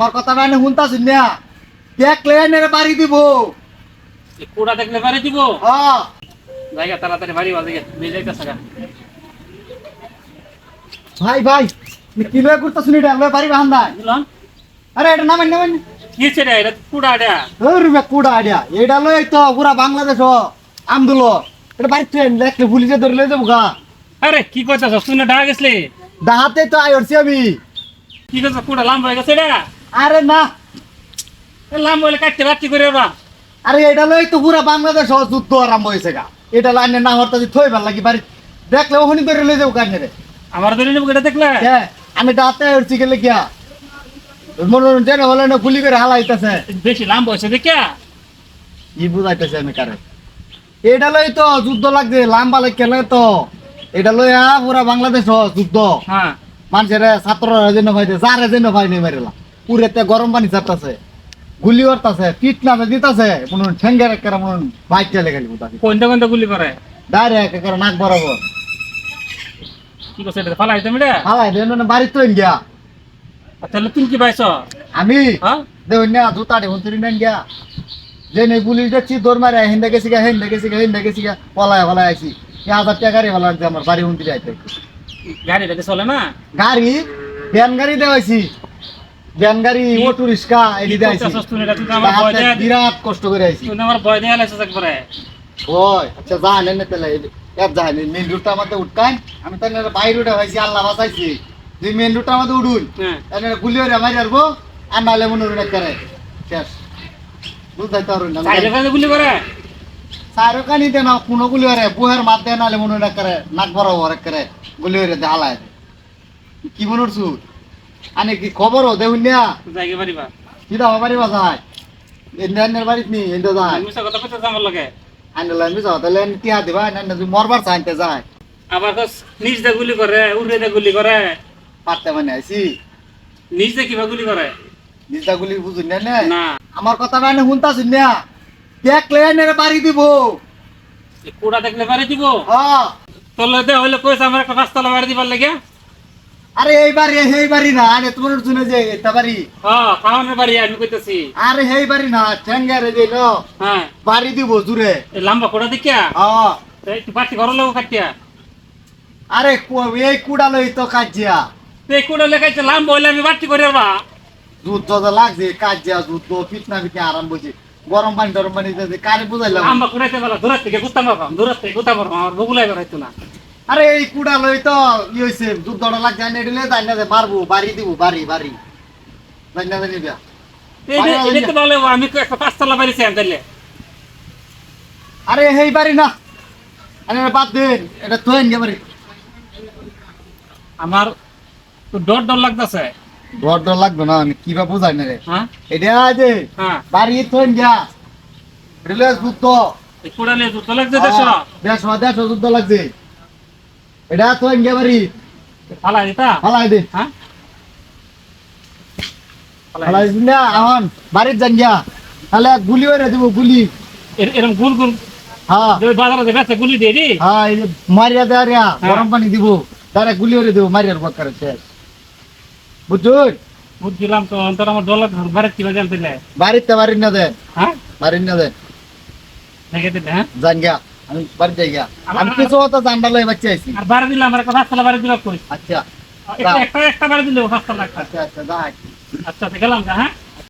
আমার কথা মানে শুনতাছিস না দেখলে এনে বাড়ি দিব। কুড়া দেখলে বাড়ি দিব? হ্যাঁ। জায়গা তাড়াতাড়ি বাড়ি বাজে নিয়ে যাইতেছে ভাই ভাই কি লয়ে করতেছ এটা? লয়ে বাড়ি বাহান নাই আরে এটা নামেন নামেন। কি ছেড়ে এটা কুড়া এটা? রুবে কুড়া আইডিয়া এটা লই তো পুরা বাংলাদেশ আমদুল। এটা বাড়ি ট্রেন দেখলে পুলিশে ধরে লই যাব গা। আরে কি করতেছ তুই না গেছলি? দাহাতে তো আই আমি। কি করছ কুড়া লাম্বা হয়ে গেছে এটা? আরে না। এ লাম্বা হলে কাটতে করে আরে এটা লই তো পুরা বাংলাদেশ যুদ্ধ আরম্ভ হয়েছে গা। এটা লাইনে না হরতা থই ভালো লাগি বাড়ি দেখলে ওখানে ধরে লই যাব কানে রে। আমার ধরে নেব এটা দেখলে? হ্যাঁ, আমি দাঁতে উঠছি গেলে মনোরঞ্জন হলে না গুলি করে হালাইতেছে। বেশি লাম্বা হয়েছে দেখে? ই বুঝাইতেছে আমি এটা লই তো যুদ্ধ লাগছে লাম্বা লাগ কেলে তো। এটা লই আ পুরা বাংলাদেশ যুদ্ধ। হ্যাঁ। মানুষের ছাত্ররা যেন ভাইতে যারে যেন ভাই নেই মেরেলা পুরেতে গরম পানি চাপতাছে গুলি করতাছে পিট নামে দিতাছে মনে ঠেঙ্গের একেবারে মনে বাইক চলে গেলি বুঝাছি কোনটা কোনটা গুলি করে? ডাইরেক্ট একেবারে নাক বরাবর। কি করছে এটা? ফালাই তুমি হালাই দেন বাড়ি তো তাহলে তুমি কি পাইছ? আমি? হ্যাঁ? দেখুন না জুতা দেখুন তুই নেন গিয়া যে নেই পুলিশ দেখছি দৌড় মারে হিন্দে গেছি গা হিন্দে গেছি গা হিন্দে গেছি গা পলায় পলায় আইছি। তিন হাজার টাকা গাড়ি ভালো লাগছে আমার বাড়ি হুন্দি যাইতে গাড়িটাকে চলে না? গাড়ি ভ্যান গাড়ি দেওয়াইছি। ভ্যান গাড়ি অটো রিক্সা এটি দেওয়াইছি করতেছস তুই এটা? তুই তো আমার ভয় তাহাতে দেয়া- বিরাট কষ্ট করে আইছি। তুই তো আমার ভয় দেয়া লাগছিস একবারে। ওই আচ্ছা যা নেন না তাহলে এক যা নেন মেন রুটটা আমাদের উঠকান। আমি তো এনার বাইরে উঠে হয়েছি আল্লাহ বাঁচাইছি। তুই মেন রুটটা আমাদের উঠুন হ্যাঁ। এনার গুলি হয়ে মারি আসব আর নাহলে মনে উঠে করে শেষ। বুঝতে না কাজে গুলি করে? সারো কানি দেন কোনো গুলি হরে বুহের মাত দেন নালে মনে করে নাক বড় করে গুলি হরে দেখালায় কি মনে উঠছু আনে কি খবর না তুই যাইগে পারিবা। কি দাও বাড়ি বাসায় এন্ডার বাড়িত নি এন্ডো যায় আমি মিছা কথা কইতেছ আমার লগে। আনলে আমি যাও তাহলে টিয়া দিবা না না মরবার চাইতে যায় আবার কস নিজ দিয়ে গুলি করে, উড়ে দিয়ে গুলি করে। পারতে মানে আইছি নিজ দিয়ে কিবা গুলি করে? নিজটা গুলি বুঝুন না না। আমার কথা মানে শুনতাছুন না দেখলে এনে বাড়ি দিব কুড়া দেখলে বাড়ি দিব? হ্যাঁ তোর লগে দেয়া হইলে কইছে আমার একটা পাঁচতলা বাড়ি দিবার লাগে। আরে এই বাড়ি এই বাড়ি না আরে তোমার শুনে যে এটা বাড়ি হ্যাঁ, খাওয়ানোর বাড়ি আমি কইতেছি। আরে এই বাড়ি না ঠেঙ্গারে যে লো হ্যাঁ, বাড়ি দিব এই লাম্বা কুড়া দেখিয়া? হ্যাঁ তুই পাটি ঘরের লোক কাটিয়া। আরে এই কুড়ালই তো কাজিয়া তো এই কুড়া লেখাইছে লাম্বা হইলে আমি বাটি করে বা। যুদ্ধ তো লাগছে কাজিয়া যুদ্ধ পিটনা পিটনা আরম্ভ হয়েছে গরম পানি টরম পানি কারে বুঝাইলাম লাম্বা কুড়াইতে বলা দূরের থেকে গুত্তা মারবাম দূরের থেকে গুত্তা মারবাম আমার বগুলাই বেড়াইতো না আরে এই কুড়ালই তো ই হয়েছে যুদ্ধটা লাগছে আনে দিলে তাই না যে মারবো বাড়ি দিব বাড়ি বাড়ি। জানি না জানি বিয়া আমি তো একটা পাঁচতলা বাড়ি চাই তাইলে। আরে এই বাড়ি না। আরে বাদ দেন এটা গে বাড়ি। আমার তো ডর ডর লাগতেছে। ডর ডর লাগবে না আমি কিবা বুঝাই না রে। হ্যাঁ? এটা যে হ্যাঁ। বাড়ি তোয়েন গিয়া রিলে যুদ্ধ। এই কুড়ালে জুতো লাগছে দেশ দেশ দেশ যুদ্ধ লাগছে। এটা তোয়েন গে বাড়ি। ফালাই দিতা ফালাই দে। হ্যাঁ? ফালাই দিন না এখন বাড়ির যান গিয়া। তাহলে গুলি ওরে দিব গুলি। এর- এরম গুল গুল। হ্যাঁ। বাজারে যে বেচে গুলি দিয়ে দি। হ্যাঁ এই মারিয়া দেয়া রিয়া গরম পানি দিব। তারা গুলি ওরে দিব মারিয়ার পর করে শেষ। বুঝুন বুঝছিলাম তো অন্তর আমার ডলার বাড়ি কিবা জানতে বাড়িতে বাড়ি না দে। হ্যাঁ? বাড়ি না দেন দেখে দিলে হ্যাঁ? যান গিয়া। আমি বাড়ি যাই গিয়া। আমি কিছু হতো জানডা লই বাচ্চা আইছি। আর বাড়ি দিলে আমার একটা পাঁচতলা বাড়ি দিল কই? আচ্ছা একটা একটা বাড়ি দিলে পাঁচতলা আচ্ছা আচ্ছা যাই আচ্ছা গেলাম গা, হ্যাঁ?